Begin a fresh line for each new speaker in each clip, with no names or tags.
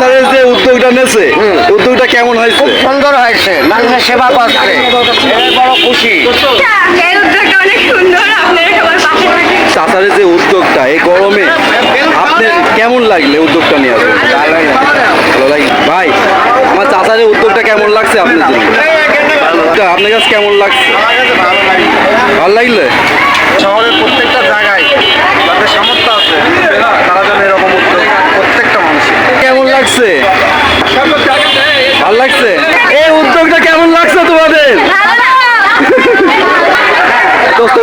চাচারের যে উদ্যোগটা নেছে উদ্যোগটা কেমন হয়েছে?
সুন্দর হয়েছে। মানুষের সেবা করছে। বড় খুশি।
চাচারের যে উদ্যোগটা এই গরমে আপনার কেমন লাগলে উদ্যোগটা নিয়ে আসবে ভালো লাগে ভাই আমার চাচারের উদ্যোগটা কেমন লাগছে আপনার আপনার কাছে কেমন লাগছে? ভালো লাগলে? ভালো লাগছে? এই উদ্যোগটা কেমন লাগছে তোমাদের?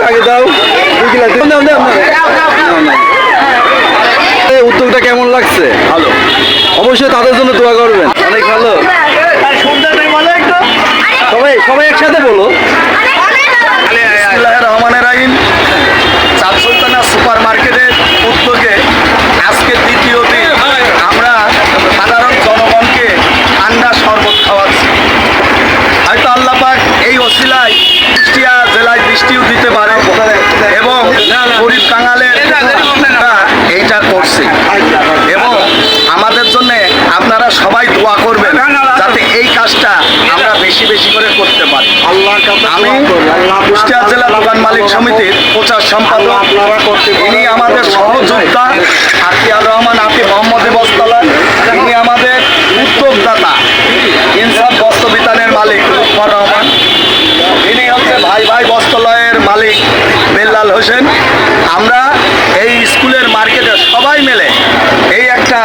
আগে দাও। দুই কিলো। এই উদ্যোগটা কেমন লাগছে? ভালো। অবশ্যই তাদের জন্য দোয়া করবেন। অনেক ভালো। সবাই
বৃষ্টিও দিতে পারে এবং গরিব কাঙালের এইটা করছি। এবং আমাদের জন্য আপনারা সবাই দোয়া করবেন যাতে এই কাজটা আমরা বেশি বেশি করে করতে পারি। আমি কুষ্টিয়া জেলা দোকান মালিক সমিতির প্রচার সম্পাদক ইনি আমাদের সহযোদ্ধা ভাই ভাই বস্ত্রালয়ের মালিক বেল্লাল হোসেন। আমরা এই স্কুলের মার্কেটে সবাই মিলে এই একটা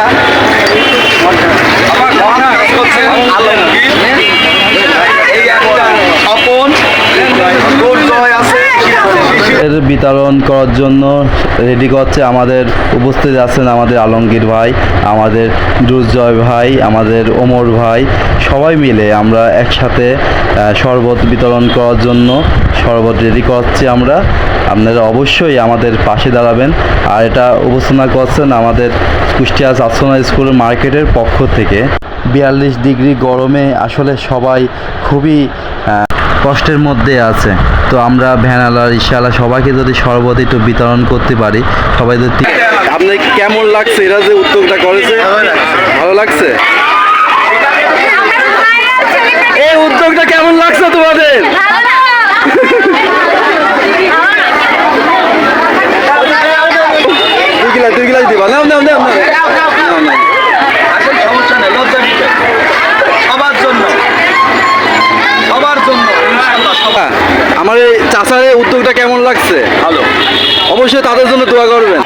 আমার ঘটনা হচ্ছে আলমগীর এই একটা স্বপন দুর্জয় আছে
এর বিতরণ করার জন্য রেডি করছে আমাদের উপস্থিত আছেন আমাদের আলমগীর ভাই, আমাদের দুর্জয় ভাই, আমাদের ওমর ভাই, সবাই মিলে আমরা একসাথে শরবত বিতরণ করার জন্য শরবত রেডি করছি আমরা। আপনারা অবশ্যই আমাদের পাশে দাঁড়াবেন। আর এটা উপস্থাপনা করছেন আমাদের কুষ্টিয়া চাষনা স্কুল মার্কেটের পক্ষ থেকে। বিয়াল্লিশ ডিগ্রি গরমে আসলে সবাই খুবই কষ্টের মধ্যে আছে। তো আমরা ভ্যানালা ইশালা সবাইকে যদি শরবত একটু বিতরণ করতে পারি, সবাই যদি আপনার কেমন লাগছে? এরা যে উদ্যোগটা করেছে, ভালো লাগছে? আমার এই উদ্যোগটা কেমন লাগছে?
ভালো।
অবশ্যই তাদের জন্য দোয়া করবেন।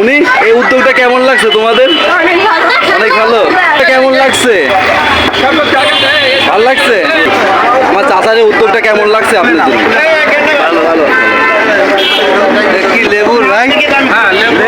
উনি এই উদ্যোগটা কেমন লাগছে তোমাদের?
অনেক ভালো।
কেমন লাগছে? ভালো লাগছে? আমার চাচার এই উদ্যোগটা কেমন লাগছে আপনাদের জন্য? ভালো ভালো। কি
হ্যাঁ লেবু।